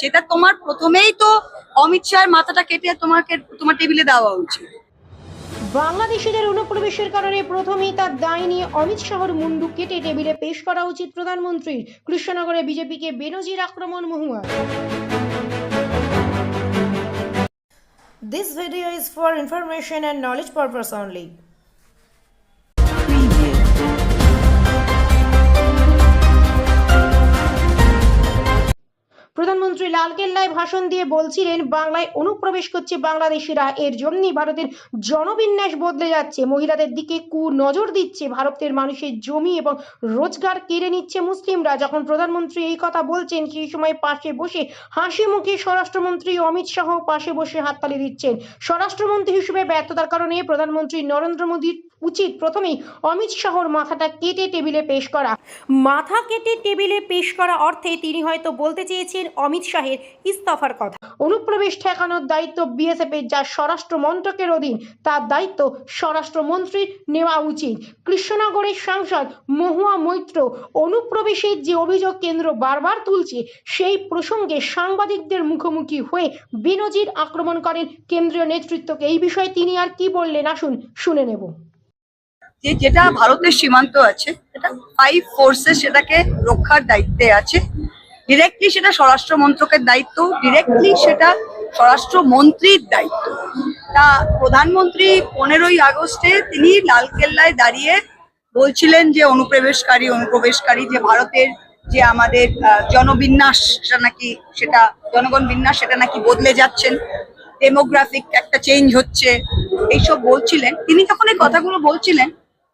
সেটা তোমার প্রথমেই তো অমিত শাহের মাথাটা কেটে তোমাকে তোমার টেবিলে দেওয়া উচিত। বাংলাদেশিদের অনুপ্রবেশের কারণে প্রথমেই তার দায় নিয়ে অমিত শাহর মুন্ডু কেটে টেবিলে পেশ করা উচিত প্রধানমন্ত্রীর। কৃষ্ণনগরে বিজেপিকে বেনজির আক্রমণ মহুয়া। This video is for information and knowledge purpose only. লালকেল্লায় ভাষণ দিয়ে বলছিলেন, বাংলায় অনুপ্রবেশ করছে বাংলাদেশিরা। এর জন্যই ভারতের জনবিন্যাস বদলে যাচ্ছে। মহিলাদের দিকে কু নজর দিচ্ছে ভারতের মানুষের জমি এবং রোজগার কেড়ে নিচ্ছে মুসলিমরা। যখন প্রধানমন্ত্রী এই কথা বলছেন, সেই সময় পাশে বসে হাসি মুখে স্বরাষ্ট্রমন্ত্রী অমিত শাহ পাশে বসে হাততালি দিচ্ছেন। স্বরাষ্ট্রমন্ত্রী হিসেবে ব্যর্থতার কারণে প্রধানমন্ত্রী নরেন্দ্র মোদীর উচিত। প্রথমেই অমিত শাহর মাথাটা কেটে টেবিলে পেশ করা। মাথা কেটে টেবিলে পেশ করা অর্থে তিনি হয়তো বলতে চেয়েছেন অমিত শাহের ইস্তফার কথা। অনুপ্রবেশ ঠেকানোর দায়িত্ব বিএসএফ এর যা স্বরাষ্ট্র মন্ত্রকের অধীন তার দায়িত্ব স্বরাষ্ট্রমন্ত্রীর নেওয়া উচিত। কৃষ্ণনগরের সাংসদ মহুয়া মৈত্র অনুপ্রবেশের যে অভিযোগ কেন্দ্র বারবার তুলছে সেই প্রসঙ্গে সাংবাদিকদের মুখোমুখি হয়ে বিনজির আক্রমণ করেন কেন্দ্রীয় নেতৃত্বকে। এই বিষয়ে তিনি আর কি বললেন? আসুন শুনে নেব। যে যেটা ভারতের সীমান্ত আছে এটা ফাইভ ফোর্সেস সেটাকে রক্ষার দায়িত্বে আছে। ডিরেক্টলি সেটা স্বরাষ্ট্র মন্ত্রকের দায়িত্ব ডিরেক্টলি সেটা স্বরাষ্ট্র মন্ত্রীর দায়িত্ব। তা প্রধানমন্ত্রী পনেরোই আগস্টে তিনি লালকেল্লায় দাঁড়িয়ে বলছিলেন যে, অনুপ্রবেশকারী অনুপ্রবেশকারী যে ভারতের যে আমাদের জনবিন্যাস, সেটা নাকি সেটা, জনগণ বিন্যাস, সেটা নাকি বদলে যাচ্ছেন। ডেমোগ্রাফিক একটা চেঞ্জ হচ্ছে। এইসব বলছিলেন। তিনি যখন এই কথাগুলো বলছিলেন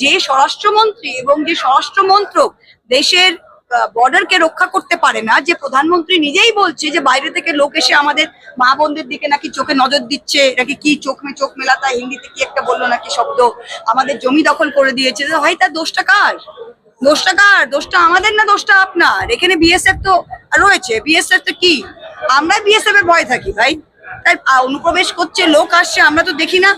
যে স্বরাষ্ট্রমন্ত্রী এবং যে স্বরাষ্ট্র মন্ত্রক দেশের বর্ডারকে রক্ষা করতে পারে না, যে প্রধানমন্ত্রী নিজেই বলছে যে বাইরে থেকে লোক এসে আমাদের মা বোনদের দিকে নাকি চোখে নজর দিচ্ছে নাকি কি চোখ মে চোখ মেলা মেলাতা হিন্দিতে কি একটা বলল নাকি শব্দ আমাদের জমি দখল করে দিয়েছে, তো ভাই তার দোষটা কার? দোষটা কার? দোষটা আমাদের না দোষটা আপনার? এখানে বিএসএফ তো রয়েছে বিএসএফ তো কি? আমরা বিএসএফ এর ভয় থাকি ভাই। তাই অনুপ্রবেশ করছে, লোক আসছে, আমরা তো দেখি না।